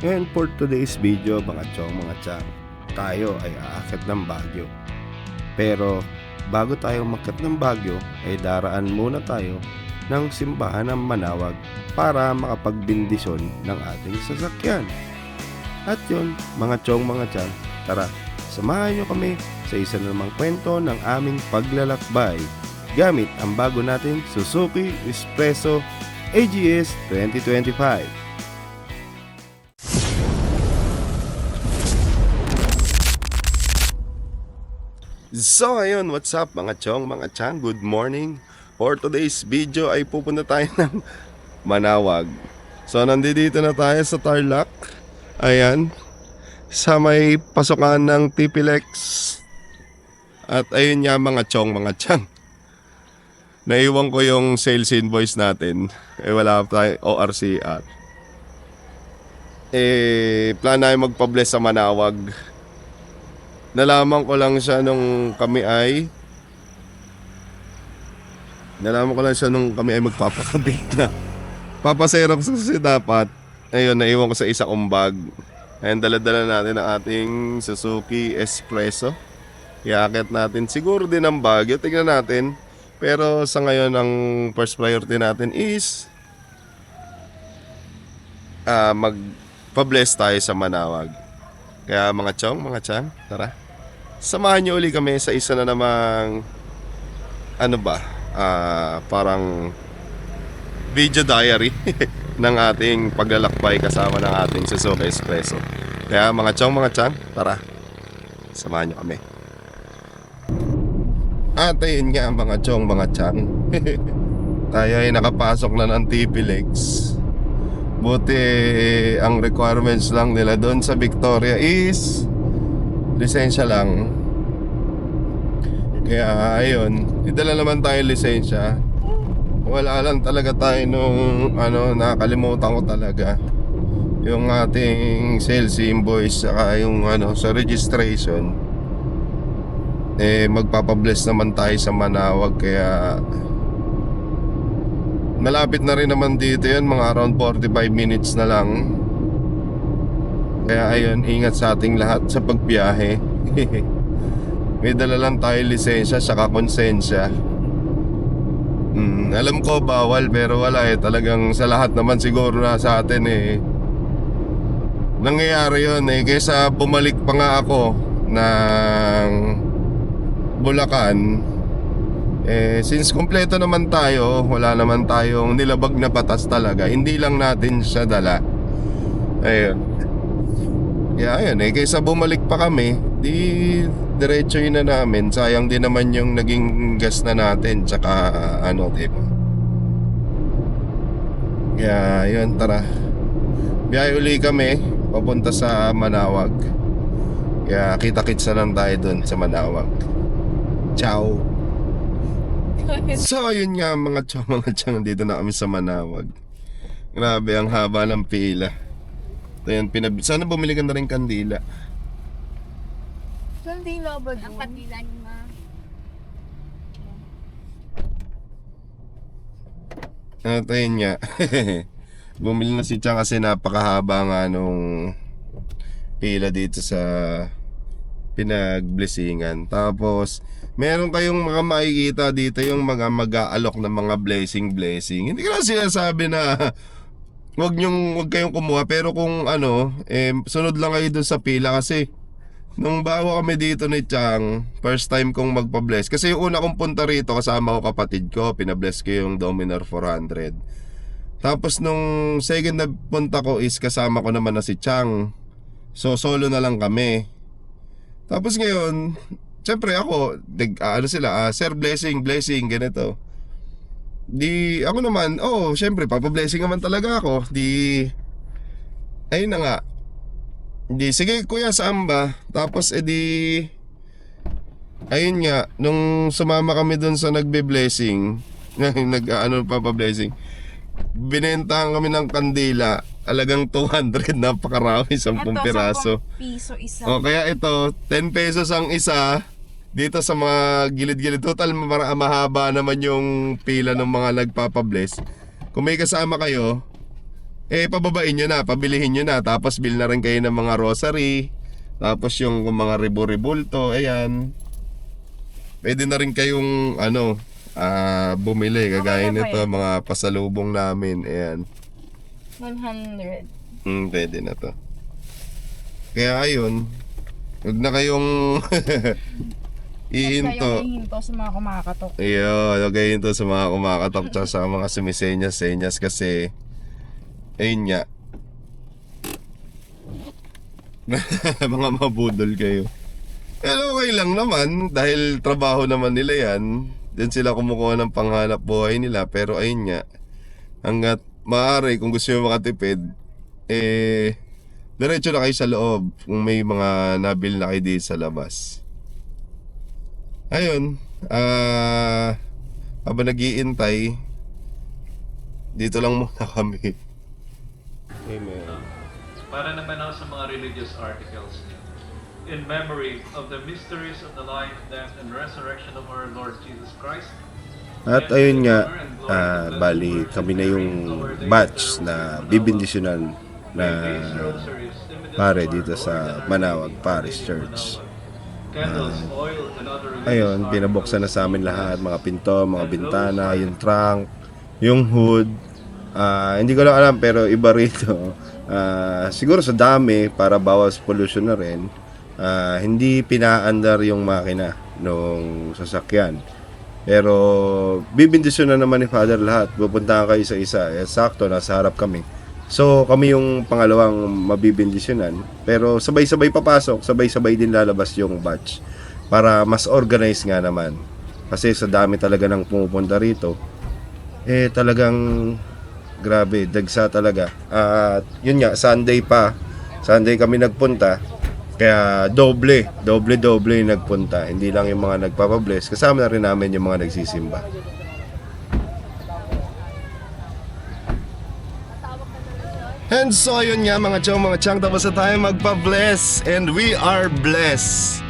And for today's video mga chong mga chang, tayo ay aakit ng Baguio. Pero bago tayo makat ng Baguio ay daraan muna tayo ng simbahan ng Manawag para makapagbindisyon ng ating sasakyan. At yun, mga chong mga chang, tara, samahan nyo kami sa isa na namang kwento ng aming paglalakbay gamit ang bago nating Suzuki Espresso AGS 2025. So ayun, what's up mga chong, mga chan, good morning. For today's video ay pupunta tayo ng Manawag. So nandito na tayo sa Tarlac. Ayan, sa may pasukan ng TPLEX. At ayun nga mga chong, mga chan. Naiwan ko yung sales invoice natin. Eh wala tayo ORCR. Eh, plan na magpa-bless sa Manawag. Nalaman ko lang siya nung kami ay Nalaman ko lang siya nung kami ay magpapakabit na. Papaserox kasi dapat. Ayun, naiwan ko sa isa kong bag. Ayun, dala-dala natin ang ating Suzuki Espresso. Iakit natin. Siguro din ang Baguio. Tingnan natin. Pero sa ngayon, ang first priority natin is ah magpa-bless tayo sa Manawag. Kaya mga chong, mga chan, tara. Samahan niyo uli kami sa isa na namang ano ba, ah parang video diary ng ating paglalakbay kasama ng ating Suzuki Espresso. Kaya mga chong, mga chan, tara. Samahan niyo kami. At ayun nga mga chong, mga chan. Tayo ay nakapasok na ng TP Legs. Buti ang requirements lang nila doon sa Victoria is lisensya lang. Kaya ayun, idala naman tayo lisensya. Wala lang talaga tayo nung ano, nakalimutan ko talaga. Yung ating sales invoice saka yung ano sa registration. Eh magpapabless naman tayo sa Manawag kaya Malapit na rin naman dito yun, mga around 45 minutes na lang. Kaya ayun, ingat sa ating lahat sa pagbiyahe. May dala lang tayo lisensya, saka konsensya. Hmm, alam ko bawal pero wala eh. Talagang sa lahat naman siguro na sa atin eh. Nangyayari yun eh. Kaysa bumalik pa nga ako ng Bulacan, eh, since kompleto naman tayo, wala naman tayong nilabag na batas talaga. Hindi lang natin siya dala. Ayun. Kaya ayun eh, kaysa bumalik pa kami, di diretso yun na namin. Sayang din naman yung naging gas na natin, tsaka ano, diba? Kaya yun, tara. Biyahe uli kami, papunta sa Manawag. Kaya kita-kits na lang tayo dun sa Manawag. Ciao! So ayun nga mga chong mga chong dito na kami sa Manawag. Grabe ang haba ng pila. Ito yan, pinab- sana bumili ka na rin kandila. Hindi na ba Ang patilan mo. At ayun nga. bumili na si Chang kasi napakahaba nga nung pila dito sa pinag-blessingan. Tapos, meron kayong mga makikita dito yung mga mag-aalok ng mga blessing blessing. Hindi ko na sinasabi na wag nyong wag kayong kumuha pero kung ano, eh, sunod lang kayo dun sa pila kasi nung bago kami dito ni Chang, first time kong magpa-bless. Kasi yung una kong punta rito kasama ko kapatid ko, pinabless ko yung Dominar 400. Tapos nung second na punta ko is kasama ko naman na si Chang. So solo na lang kami. Tapos ngayon, syempre ako, nag, ah, ano sila, ah, sir blessing, blessing, ganito. Di, ako naman, oh, syempre, papablessing naman talaga ako. Di, ayun na nga. Di, sige kuya, saan ba? Tapos, edi, ayun nga, nung sumama kami dun sa nagbe-blessing, nag, ano, papablessing, binentahan kami ng kandila, alagang 200, napakarami, 10 piraso. piso isa. O kaya ito, 10 pesos ang isa. Dito sa mga gilid-gilid. Total mara- mahaba naman yung pila ng mga nagpapabless. Kung may kasama kayo, eh pababain nyo na, pabilihin nyo na. Tapos bill na rin kayo ng mga rosary. Tapos yung mga ribo-ribulto, ayan. Pwede na rin kayong ano, ah bumili. Kagaya Okay nito, mga pasalubong namin. Ayan. 100. Hmm, pwede na to. Kaya ayun, huwag na kayong ihinto. Kayo hinto sa mga kumakatok. Ayun, huwag kayong ihinto sa mga kumakatok tsaka sa mga sumisenyas-senyas kasi ayun nga. mga mabudol kayo. Pero okay lang naman dahil trabaho naman nila yan. Diyan sila kumukuha ng panghanap buhay nila pero ayun nga. Hanggat maaari kung gusto nyo makatipid, eh, diretso na kayo sa loob kung may mga nabil na kayo dito sa labas. Ayun, ah, habang nag-iintay, dito lang muna kami. Amen. para naman ako sa mga religious articles niyo. In memory of the mysteries of the life, death, and resurrection of our Lord Jesus Christ, At ayun nga, ah, bali kami na yung batch na bibindisyonan na pare dito sa Manawag Parish Church. Ayun, binabuksan na sa amin lahat, mga pinto, mga bintana, yung trunk, yung hood. Ah, hindi ko lang alam pero iba rito. Ah, siguro sa dami para bawas pollution na rin. ah, hindi pinaandar yung makina nung sasakyan. Pero bibindisyon na naman ni Father lahat. Pupuntahan kayo isa-isa. Eh, sakto, nasa harap kami. So, kami yung pangalawang mabibindisyonan. Pero sabay-sabay papasok, sabay-sabay din lalabas yung batch. Para mas organized nga naman. Kasi sa dami talaga ng pumupunta rito, eh talagang grabe, dagsa talaga. At yun nga, Sunday pa. Sunday kami nagpunta. Kaya doble, doble-doble nagpunta. Hindi lang yung mga nagpapabless. Kasama na rin namin yung mga nagsisimba. And so yun nga mga chong, mga chang, tapos na tayo magpa-bless. And we are blessed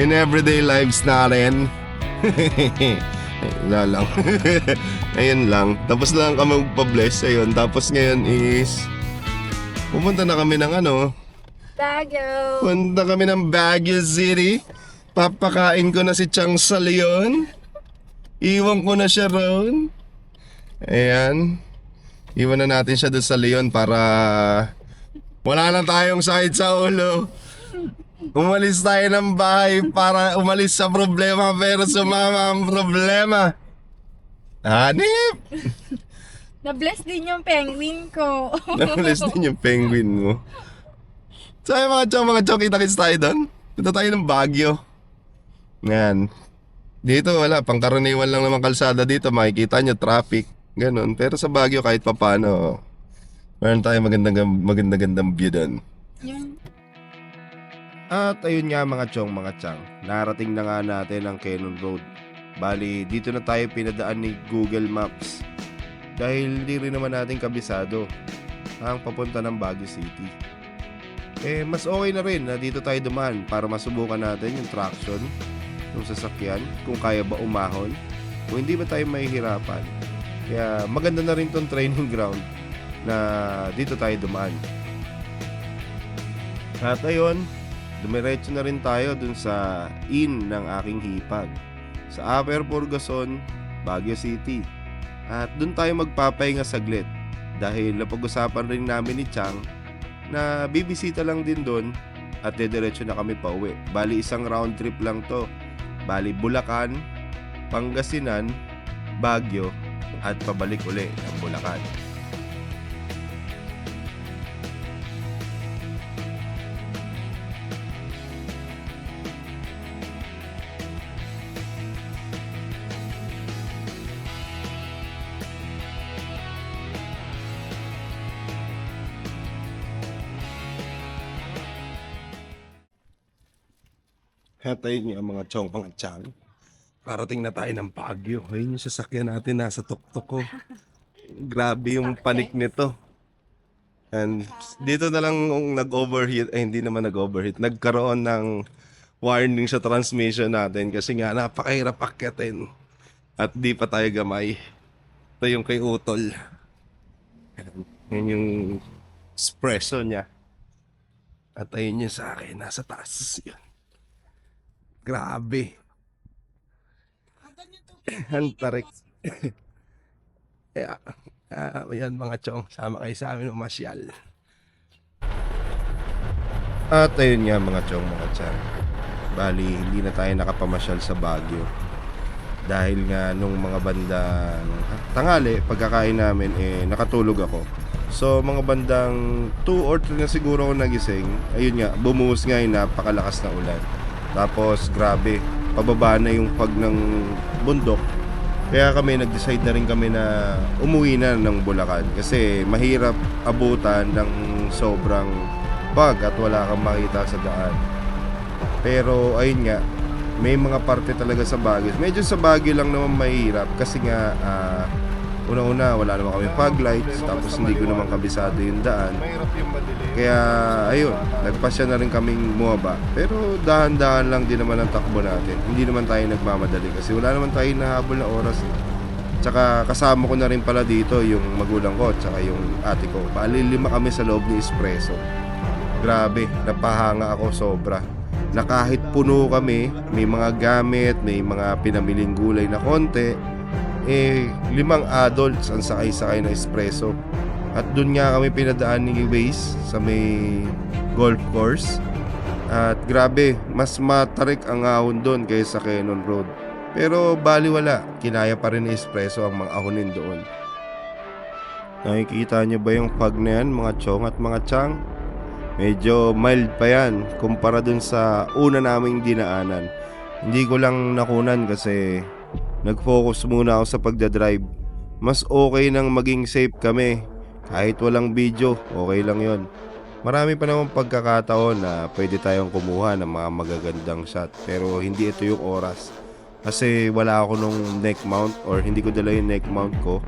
in everyday lives natin. Wala lang. Ayun lang. Tapos lang kami magpa-bless. Ayun. Tapos ngayon is... Pumunta na kami ng ano, Bago! Punta kami ng Baguio City. Papakain ko na si Chang sa Leon. Iwan ko na siya roon. Ayan. Iwan na natin siya doon sa Leon para wala na tayong sakit sa ulo. Umalis tayo ng bahay para umalis sa problema pero sumama ang problema. Hanip! Na-bless din yung penguin ko. Nakulis din yung penguin mo. So ayun, mga chong, mga chong, kita-kits tayo doon. Punta tayo ng Baguio. Ngayon. Dito wala, pangkaraniwan lang naman kalsada dito. Makikita nyo, traffic. Ganon. Pero sa Baguio kahit papano, meron tayo magandang, magandang view doon. yung At ayun nga mga chong, mga chang, narating na nga natin ang Cannon Road. Bali, dito na tayo pinadaan ni Google Maps. Dahil di rin naman natin kabisado ang papunta ng Baguio City. Eh, mas okay na rin na dito tayo dumaan para masubukan natin yung traction ng sasakyan, kung kaya ba umahon, kung hindi ba tayo mahihirapan. Kaya maganda na rin tong training ground na dito tayo dumaan. At ayun, dumiretso na rin tayo dun sa inn ng aking hipag sa Upper Burgason, Baguio City. At dun tayo magpapahinga saglit dahil napag-usapan rin namin ni Chang na bibisita lang din dun at dediretso na kami pa uwi. Bali isang round trip lang to. Bali Bulacan, Pangasinan, Baguio at pabalik uli ng Bulacan. Hatay niyo ang mga chong mga chang. Parating na tayo ng Baguio. Ayun yung sasakyan natin nasa tuktok ko. Grabe yung panik nito. And dito na lang kung nag-overheat, eh hindi naman nag-overheat, nagkaroon ng warning sa transmission natin kasi nga napakahirap akyatin. At di pa tayo gamay. Ito yung kay Utol. Yan yung espresso niya. At ayun niya sa akin, nasa taas. Yun. Grabe. Hantarik. Kaya, ah, yan mga chong, sama kayo sa amin umasyal. At ayun nga mga chong, mga chan. Bali, hindi na tayo nakapamasyal sa Baguio. Dahil nga nung mga banda tangali, pagkakain namin, eh, nakatulog ako. So, mga bandang 2 or 3 na siguro ako nagising. Ayun nga, bumuhos nga yung napakalakas na ulan. Tapos, grabe, pababa na yung pag ng bundok. Kaya kami, nag-decide na rin kami na umuwi na ng Bulacan. Kasi mahirap abutan ng sobrang pag at wala kang makita sa daan. Pero ayun nga, may mga parte talaga sa Baguio. Medyo sa Baguio lang naman mahirap kasi nga ah, una-una wala naman kami fog lights tapos hindi ko naman kabisado yung daan. Kaya ayun, nagpasya na rin kaming bumaba. Pero dahan-dahan lang din naman ang takbo natin. Hindi naman tayo nagmamadali kasi wala naman tayo nahabol na oras. Eh. Tsaka kasama ko na rin pala dito yung magulang ko tsaka yung ate ko. Bali kami sa loob ni Espresso. Grabe, napahanga ako sobra. Na kahit puno kami, may mga gamit, may mga pinamiling gulay na konti, eh, limang adults ang sakay-sakay na espresso. At doon nga kami pinadaan ni Waze sa may golf course. At grabe, mas matarik ang ahon doon kaysa sa Cannon Road. Pero baliwala, kinaya pa rin ni Espresso ang mga ahonin doon. Nakikita niyo ba yung pag na yan, mga chong at mga chang? Medyo mild pa yan kumpara dun sa una naming dinaanan. Hindi ko lang nakunan kasi nag-focus muna ako sa pagdadrive. Mas okay nang maging safe kami. Kahit walang video, okay lang yon. Marami pa naman pagkakataon na pwede tayong kumuha ng mga magagandang shot pero hindi ito yung oras. Kasi wala ako nung neck mount or hindi ko dala yung neck mount ko.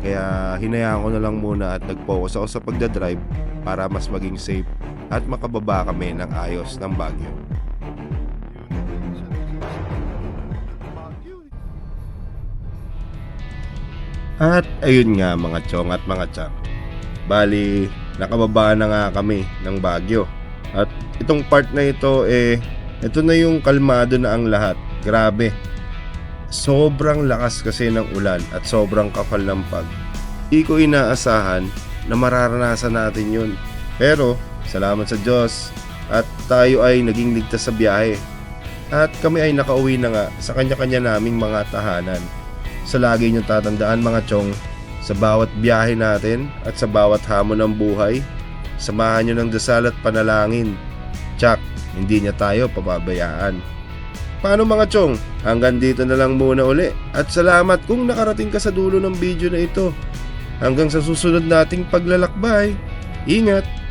Kaya hinayaan ko na lang muna at nag-focus ako sa pagdadrive para mas maging safe at makababa kami ng ayos ng Baguio. At ayun nga mga chong at mga chang. Bali, nakababa na nga kami ng Baguio. At itong part na ito eh, ito na yung kalmado na ang lahat. Grabe. Sobrang lakas kasi ng ulan at sobrang kapal ng pag. Di ko inaasahan na mararanasan natin yun. Pero, salamat sa Diyos at tayo ay naging ligtas sa biyahe. At kami ay nakauwi na nga sa kanya-kanya naming mga tahanan. Sa lagi niyong tatandaan mga chong, sa bawat biyahe natin at sa bawat hamon ng buhay, samahan niyo ng dasal at panalangin. Tsak, hindi niya tayo pababayaan. Paano mga chong? Hanggang dito na lang muna uli. At salamat kung nakarating ka sa dulo ng video na ito. Hanggang sa susunod nating paglalakbay. Ingat!